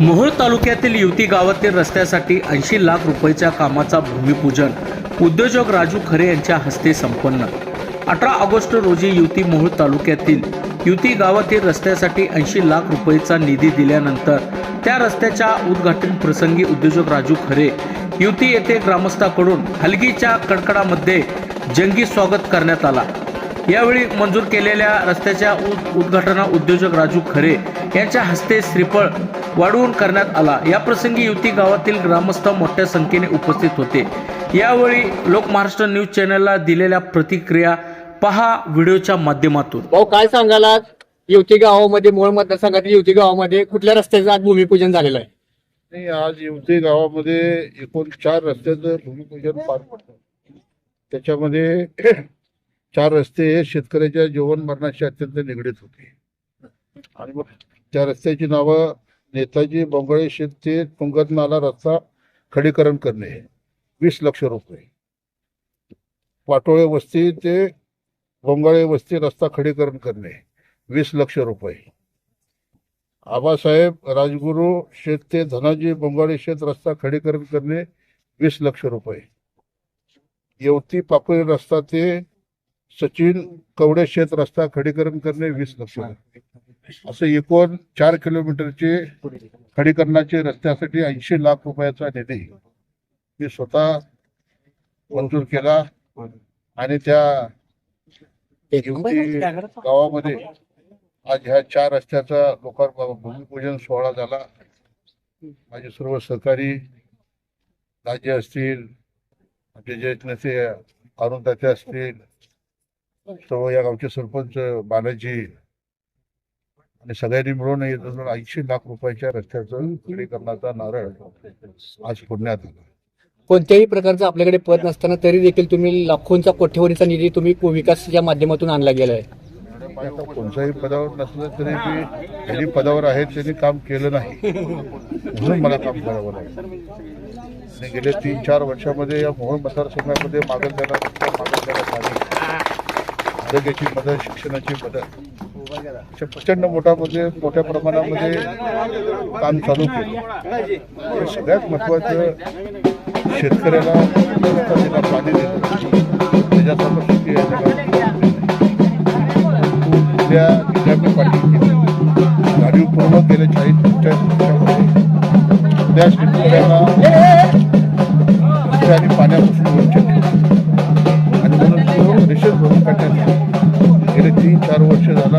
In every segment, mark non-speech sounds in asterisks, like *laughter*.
मोहोळ तालुक्यातील युवती गावातील रस्त्यासाठी ऐंशी लाख रुपयेच्या कामाचा भूमिपूजन. उद्योजक राजू खरे यांच्या हस्ते संपन्न. अठरा ऑगस्ट रोजी युती मोहोळ तालुक्यातील युती गावातील रस्त्यासाठी ऐंशी लाख रुपयेचा निधी दिल्यानंतर त्या रस्त्याच्या उद्घाटन प्रसंगी उद्योजक राजू खरे युती येथे ग्रामस्थाकडून हलगीच्या कडकडामध्ये जंगी स्वागत करण्यात आला. यावेळी मंजूर केलेल्या रस्त्याच्या उद्घाटना उद्योजक राजू खरे यांच्या हस्ते श्रीफळ वाढवून करण्यात आला. या प्रसंगी युती गावातील ग्रामस्थ मोठ्या संख्येने उपस्थित होते. यावेळी लोक महाराष्ट्र न्यूज चॅनलला दिलेल्या प्रतिक्रिया पहा व्हिडिओच्या माध्यमातून. भाऊ काय सांगाल आज? युवती गावामध्ये मूळ मतदारसंघातील युवती गावामध्ये कुठल्या रस्त्याचं आज भूमिपूजन झालेलं आहे? नाही आज युवती गावामध्ये एकूण चार रस्त्याचं भूमिपूजन पार पडतं त्याच्यामध्ये *clears throat* चार रस्ते हे शेतकऱ्याच्या जीवन मरणाशी अत्यंत निगडीत होते. आणि मग त्या रस्त्याची नावं नेताजी बोंगळे शेती ते तुंगत नाला रस्ता खडीकरण करणे वीस लक्ष रुपये. पाटोळे वस्ती ते बोंगाळे वस्ती रस्ता खडीकरण करणे वीस लक्ष रुपये. आबासाहेब राजगुरू शेत ते धनाजी बोंगाळे शेत रस्ता खडीकरण करणे वीस लक्ष रुपये. येवती पापळी रस्ता ते सचिन कवडे शेत रस्ता खडीकरण करणे वीस लक्ष रुपये. असं एकूण चार किलोमीटरचे खडीकरणाचे रस्त्यासाठी ऐंशी लाख रुपयाचा निधी मी स्वतः मंजूर केला. आणि त्या गावामध्ये आज ह्या चार रस्त्याचा लोकार्पण भूमिपूजन सोहळा झाला. माझे सर्व सहकारी राज्य असतील आमचे ज्येष्ठ नेते अरुण असतील सर्व या गावचे सरपंच बालाजी आणि सगळ्यांनी मिळून हे जवळजवळ ऐंशी लाख रुपयाच्या रस्त्याचं खडीकरणाचा नारळ आज फोडण्यात आला. कोणत्याही प्रकारचं आपल्याकडे पद नसताना तरी देखील तुम्ही लाखोंचा कोट्यवधीचा निधी तुम्ही विकासच्या माध्यमातून आणला गेला आहे कोणत्याही पदावर नसलं तरी मी ज्यांनी पदावर आहेत त्यांनी काम केलं नाही. म्हणून मला काम करावं लागलं. आणि गेल्या तीन चार वर्षामध्ये या मोहोळ मतदारसंघामध्ये मागं त्याला पाणी आरोग्याची मदत शिक्षणाची मदत. अशा प्रचंड मोठ्यामध्ये म्हणजे मोठ्या प्रमाणामध्ये काम चालू केलं. आणि सगळ्यात महत्वाचं शेतकऱ्याला रस्ता पाणी दिलं त्याच्यासमोर शेती उद्या विद्यापीठ पाटील केली जाणीवपूर्वक गेल्या चाळीस पंचाळीस वर्षामध्ये. उद्या शेतकऱ्याला आणि पाण्यापासून वंचित आणि म्हणून तो निषेध भरून काढण्यात गेले तीन चार वर्ष झालं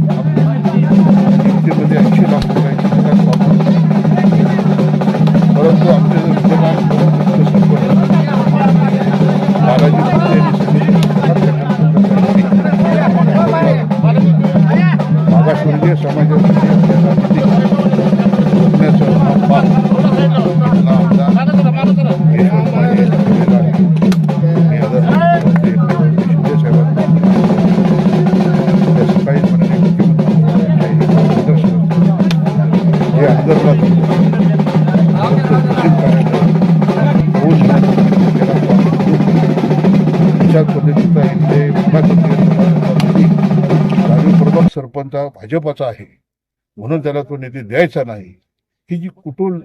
निदर्शनास सरपंच हा आहे. म्हणून त्याला तो निधी द्यायचा नाही. ही जी कुटुंब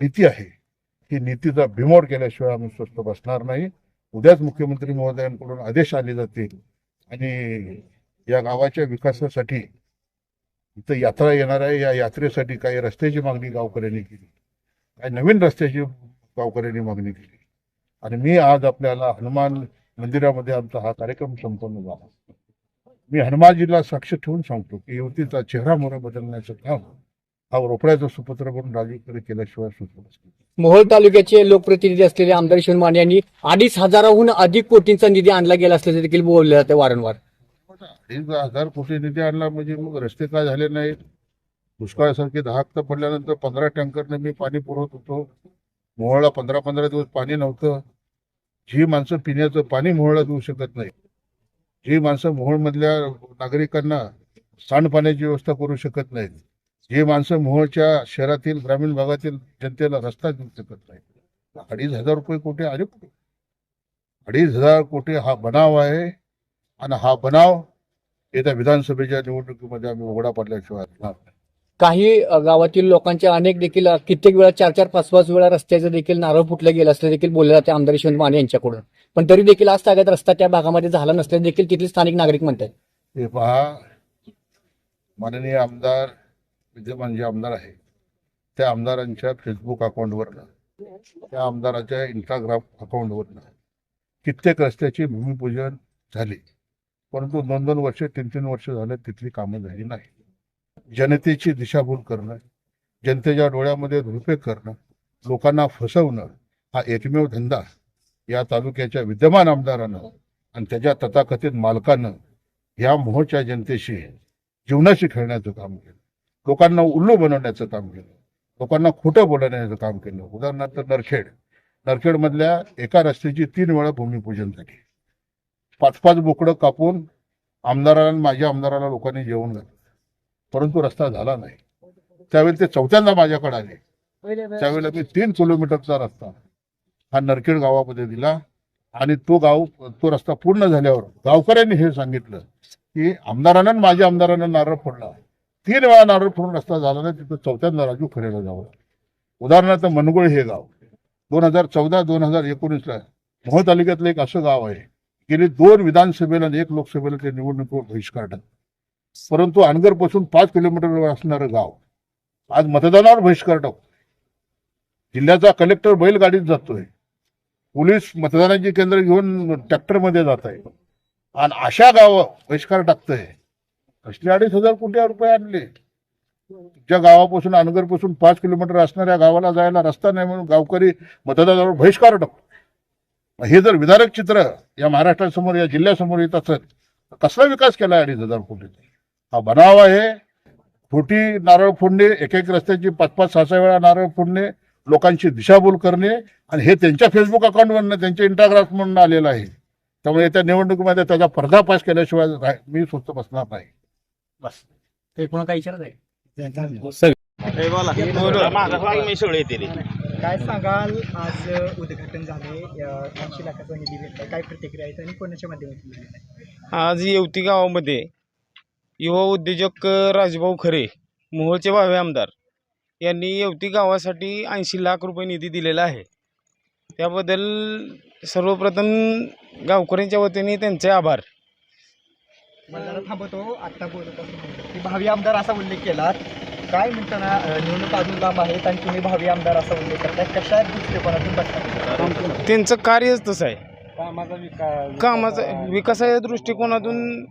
नीती आहे ही नीतीचा भिमोड केल्याशिवाय आम्ही स्वस्त बसणार नाही. उद्याच मुख्यमंत्री महोदयांकडून आदेश आले जातील. आणि या गावाच्या विकासासाठी इथं यात्रा येणार आहे. या यात्रेसाठी काही रस्त्याची मागणी गावकऱ्यांनी केली. काही नवीन रस्त्याची गावकऱ्यांनी मागणी केली. आणि मी आज आपल्याला हनुमान मंदिरामध्ये आमचा हा कार्यक्रम संपन्न झाला. मी हनुमानजीला साक्ष ठेवून सांगतो की युवतीचा चेहरा मोहरा बदलण्याचं काम हा रोपड्याचा सुपत्र म्हणून राजूकडे केल्याशिवाय सुचू मोहोळ तालुक्याचे लोकप्रतिनिधी असलेले आमदार शिवमान यांनी अडीच हजाराहून अधिक कोटींचा निधी आणला गेला असल्याचं देखील बोलले जाते वारंवार. अडीच हजार कोटी निधी आणला म्हणजे मग रस्ते काय झाले नाहीत? दुष्काळासारखे हप्ता पडल्यानंतर पंधरा टँकरने मी पाणी पुरवत होतो. मोहळला पंधरा पंधरा दिवस पाणी नव्हतं. जी माणसं पिण्याचं पाणी मोहळला देऊ शकत नाही जी माणसं मोहोळमधल्या नागरिकांना सांडपाण्याची व्यवस्था करू शकत नाहीत. जी माणसं मोहोळच्या शहरातील ग्रामीण भागातील जनतेला रस्ता देऊ शकत नाही अडीच हजार रुपये कोटी आले कुठे अडीच हजार कोटी हा बनाव आहे. आणि हा बनाव येत्या विधानसभेच्या निवडणुकीमध्ये आम्ही उघडा पडल्याशिवाय नाही. काही गावातील लोकांच्या अनेक देखील कित्येक वेळा चार चार पाच पाच वेळा रस्त्याचं देखील नारळ फुटलं गेलं असलं देखील बोललं जाते आमदार यशवंत माने यांच्याकडून. पण तरी देखील आज तागात रस्ता त्या भागामध्ये झाला नसल्याचं देखील तिथले स्थानिक नागरिक म्हणतात हे पहा माननीय आमदार विद्यमान जे आमदार आहे त्या आमदारांच्या फेसबुक अकाउंटवरनं त्या आमदाराच्या इंस्टाग्राम अकाउंटवरनं कित्येक रस्त्याचे भूमिपूजन झाले. परंतु दोन दोन वर्ष तीन तीन वर्ष झाले तिथली कामं झाली नाही. जनतेची दिशाभूल करणं जनतेच्या डोळ्यामध्ये धुळपे करणं लोकांना फसवणं हा एकमेव धंदा या तालुक्याच्या विद्यमान आमदारानं आणि त्याच्या तथाकथित मालकानं या मोहच्या जनतेशी जीवनाशी खेळण्याचं काम केलं. लोकांना उल्लू बनवण्याचं काम केलं. लोकांना खोटं बोलवण्याचं काम केलं. उदाहरणार्थ नरखेड. नरखेडमधल्या एका रस्त्याची तीन वेळा भूमिपूजन झाली. पाच पाच बोकडं कापून आमदाराला माझ्या आमदाराला लोकांनी जेवण घातलं. परंतु रस्ता झाला नाही. त्यावेळी ते चौथ्यांदा माझ्याकडे आले. त्यावेळेला मी तीन किलोमीटरचा रस्ता हा नरखेड गावामध्ये दिला आणि तो गाव तो रस्ता पूर्ण झाल्यावर गावकऱ्यांनी हे सांगितलं की आमदारानं माझ्या आमदारानं नारळ फोडला. तीन वेळा नारळ फोडून रस्ता झाला नाही तिथं चौथ्यांदा राजू खरेला जावं उदाहरणार्थ मनगुळ हे गाव. दोन हजार चौदा दोन हजार एकोणीसला मोहोळ तालुक्यातलं एक असं गाव आहे. गेली दोन विधानसभेला आणि एक लोकसभेला ते निवडणुकीवर बहिष्कार टाकला. परंतु अनगरपासून पाच किलोमीटरवर असणारं गाव आज मतदानावर बहिष्कार टाकतो जिल्ह्याचा कलेक्टर बैलगाडीत जातोय. पोलीस मतदानाची केंद्र घेऊन ट्रॅक्टरमध्ये जात आहे आणि अशा गाव बहिष्कार टाकतंय. कसले अडीच हजार कोटी रुपये आणले. ज्या गावापासून अनगरपासून पाच किलोमीटर असणाऱ्या गावाला जायला रस्ता नाही म्हणून गावकरी मतदानावर बहिष्कार टाकतो हे जर विदारक चित्र या महाराष्ट्रासमोर या जिल्ह्यासमोर येत असत तर कसला विकास केला अडीच हजार कोटीचा हा बनाव आहे. खोटी नारळ फोडणे एक एक रस्त्याची पाच पाच सहा सहा वेळा नारळ फोडणे लोकांची दिशाभूल करणे आणि हे त्यांच्या फेसबुक अकाउंटवरनं त्यांच्या इंस्टाग्राम म्हणून आलेलं आहे. त्यामुळे येत्या निवडणुकीमध्ये त्याचा पर्दाफाश केल्याशिवाय मी स्वस्त बसणार नाही. बस. ते कोणा काही विचारत आहे काय सांगाल? आज उद्घाटन झाले ऐंशी लाखाचा निधी भेटला काय प्रतिक्रिया आहेत आणि कोणाच्या माध्यमातून झालेला आहे? आज येवती गावामध्ये युवा उद्योजक राजभाऊ खरे मोहोळचे भावे आमदार यांनी येवती गावासाठी ऐंशी लाख रुपये निधी दिलेला आहे. त्याबद्दल सर्वप्रथम गावकऱ्यांच्या वतीने त्यांचे आभार. मला थांबवतो. आत्ता बोलत असं म्हणतो की भावी आमदार असा उल्लेख केला काय म्हणताना निवडणूक अजून लांब आहेत आणि तुम्ही भावी आमदार असा उल्लेख करताय. कशा दृष्टिकोनातून बघता त्यांचं कार्यच तसं आहे. कामाचा विकासाच्या दृष्टिकोनातून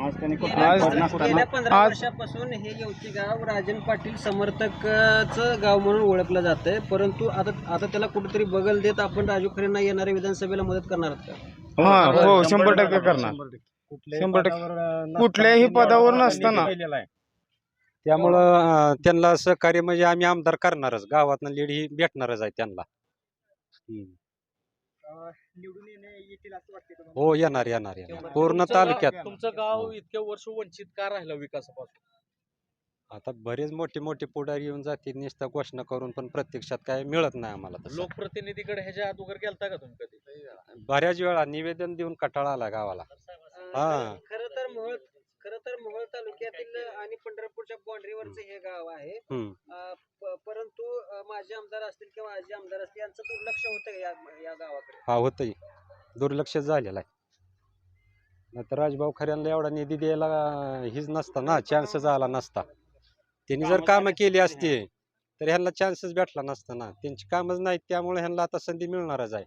आज गेल्या पंधरा आज- वर्षापासून हे येवती गाव राजन पाटील समर्थकचं गाव म्हणून ओळखलं जातंय. परंतु आता आता त्याला कुठेतरी बगल देत आपण राजू खरेंना येणाऱ्या विधानसभेला मदत करणार आहात का? हा हो शंभर टक्के करणार. शंभर टक्के. कुठल्याही पदावर नसताना त्यामुळं त्यांना सहकार्य म्हणजे आम्ही आमदार करणारच. गावातनं लीड ही भेटणारच आहे त्यांना. हम्म. निवडून येणे येतील असं वाटते तुम्हाला? हो येणार येणार येणार. पूर्ण तालुक्यात. तुमचं गाव इतक्या वर्ष वंचित का राहिलं विकासापासून? आता बरेच मोठे मोठे पुढारी येऊन जातील नुसत्या घोषणा करून पण प्रत्यक्षात काय मिळत नाही आम्हाला तसं. लोकप्रतिनिधीकडे ह्याच्या अगोदर गेलता का तुम्ही कधी? बऱ्याच वेळा निवेदन देऊन कटाळा आला गावाला. हा. खर तर मोहोळ तालुक्यातील आणि पंढरपूरच्या बाँड्रीवरचं हे गाव आहे. हम्म. अं, प- परंतु अं, माजी आमदार असतील किंवा आजी आमदार असतील यांचं दुर्लक्ष होतं या या गावाकडे. हा होतंय. दुर्लक्ष झालेलं आहे. नाहीतर राजभाऊ खऱ्यांना एवढा निधी द्यायला हीच नसता ना चान्सच आला नसता. त्यांनी जर कामं केली असती तर ह्यांना चान्सच भेटला नसता ना. त्यांची कामच नाहीत त्यामुळे ह्यांना आता संधी मिळणारच आहे.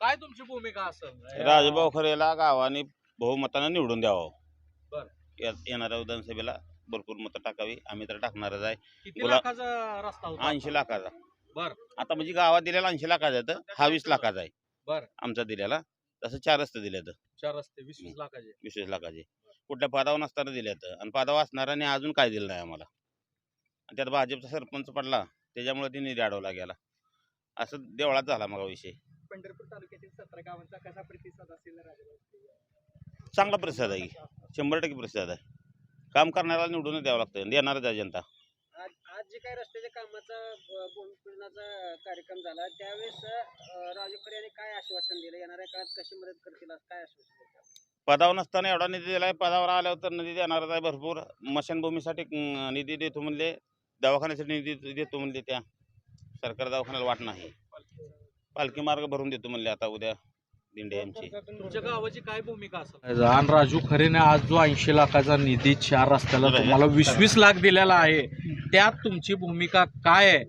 काय तुमची भूमिका असेल राजभाऊ खरेला गावाने बहुमतानं निवडून द्यावं. बर. या- येणाऱ्या विधानसभेला भरपूर मतं टाकावी. आम्ही तर टाकणारच आहे. किती बोला. लाखाचा रस्ता होता ऐंशी लाखाचा. बर. आता म्हणजे गावात दिलेला ऐंशी लाखाचा आहे तर हा वीस लाखाचा आहे. बर. आमचा दिलेला. तसं चार रस्ते दिले तर. चार रस्ते वीस वीस लाखाचे. वीस वीस लाखाचे. कुठल्या पदावर नसताना दिले तर. आणि पदावर असणाऱ्याने अजून काय दिलं नाही आम्हाला. आणि त्यात भाजपचा सरपंच पडला. त्याच्यामुळे ते निधी अडवला गेला. असं देवळात झाला मग विषय. पंढरपूर तालुक्यातील सतरा गावांचा कसा प्रतिसाद असेल? राजभाऊ चांगला प्रतिसाद आहे. की. शंभर टक्के प्रतिसाद आहे. काम करणाऱ्याला निवडून द्यावं लागतं. देणारच आहे जनता. आज आज जे काही रस्त्याच्या कामाचा ब- भूमिपूजनाचा कार्यक्रम झाला त्यावेळेस अं, राजू खरे यांनी काय आश्वासन दिलं? येणाऱ्या काळात कशी मदत करतील असं काय आश्वासन दिलं पदावर नसताना एवढा निधी दिला आहे पदावर आल्यावर तर निधी देणारच आहे भरपूर. मशानभूमीसाठी अं, निधी देतो म्हणले. दवाखान्यासाठी निधी देतो म्हणले त्या. सरकारी दवाखान्याला वाट नाही. पालखी मार्ग भरून देतो म्हणले आता उद्या. दिंडे यांची तुमच्या गावाची काय भूमिका असेल? आणि राजू खरेने आज जो ऐंशी लाखाचा निधी चार रस्त्याला तुम्हाला वीस वीस लाख दिलेला आहे त्यात तुमची भूमिका काय आहे?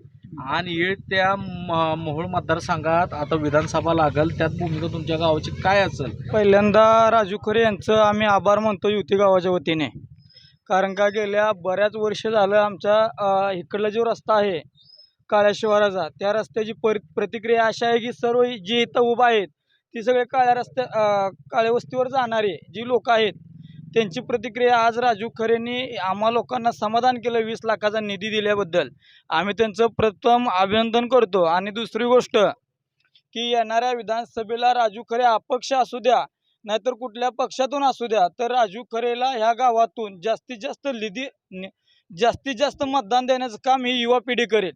आणि येत्या म- मोहोळ मतदारसंघात आता विधानसभा लागल त्यात भूमिका तुमच्या गावाची काय असेल? पहिल्यांदा राजू खरे यांचं आम्ही आभार मानतो युती गावाच्या वतीने. कारण का गेल्या बऱ्याच वर्ष झालं आमचा अ, इकडला जो रस्ता आहे काळ्या शिवाराचा त्या रस्त्याची पर प्रतिक्रिया अशा आहे की सर्व जी इथं उभा आहेत ती सगळे काळ्या रस्त्या काळ्या वस्तीवर जाणारे जी लोक आहेत त्यांची प्रतिक्रिया आज राजू खरेंनी आम्हा लोकांना समाधान केलं वीस लाखाचा निधी दिल्याबद्दल. आम्ही त्यांचं प्रथम अभिनंदन करतो. आणि दुसरी गोष्ट की येणाऱ्या विधानसभेला राजू खरे अपक्ष असू द्या नाहीतर कुठल्या पक्षातून असू द्या तर राजू खरेला ह्या गावातून जास्तीत जास्त निधी जास्तीत जास्त मतदान देण्याचं काम ही युवा पिढी करेल.